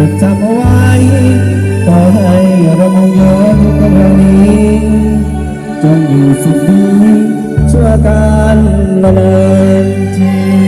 จะจำเอาไว้ต่อให้เรามองย้อนยุคเรื่นี้จงอยู่สุขดีชั่วการละเลยที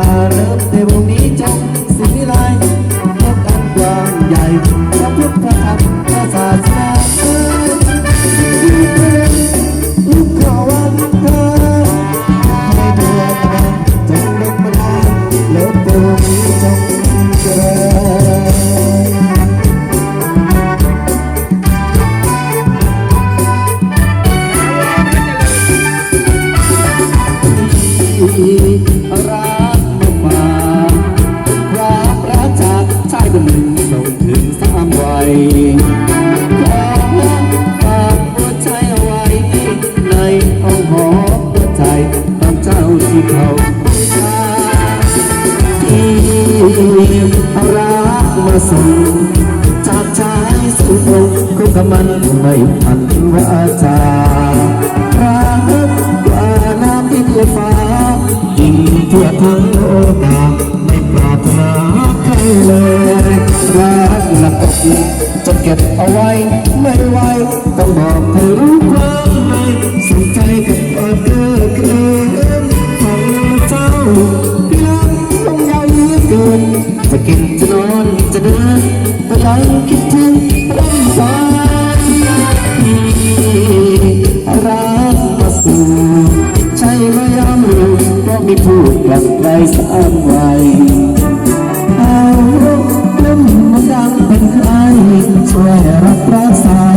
าเริ่มเนวนี้จัง ที่รักมาส่งจากชาสุดรงคุกันไม่พันวาจารักวาน้ำที่ายิ่งเทียบเกนาใคเลยรักนักอกจะเก็บเอาไว้ไม่ไหวต้องบอกให้รู้ความในสนใจกับเธอเกิ ใจคิดถึงรำฟ้ารักมาสู่ใช่หมยามยก็มีพูดกับใครสักวัยเอาลมมันดังเป็นไอรช่วยรับรัสษา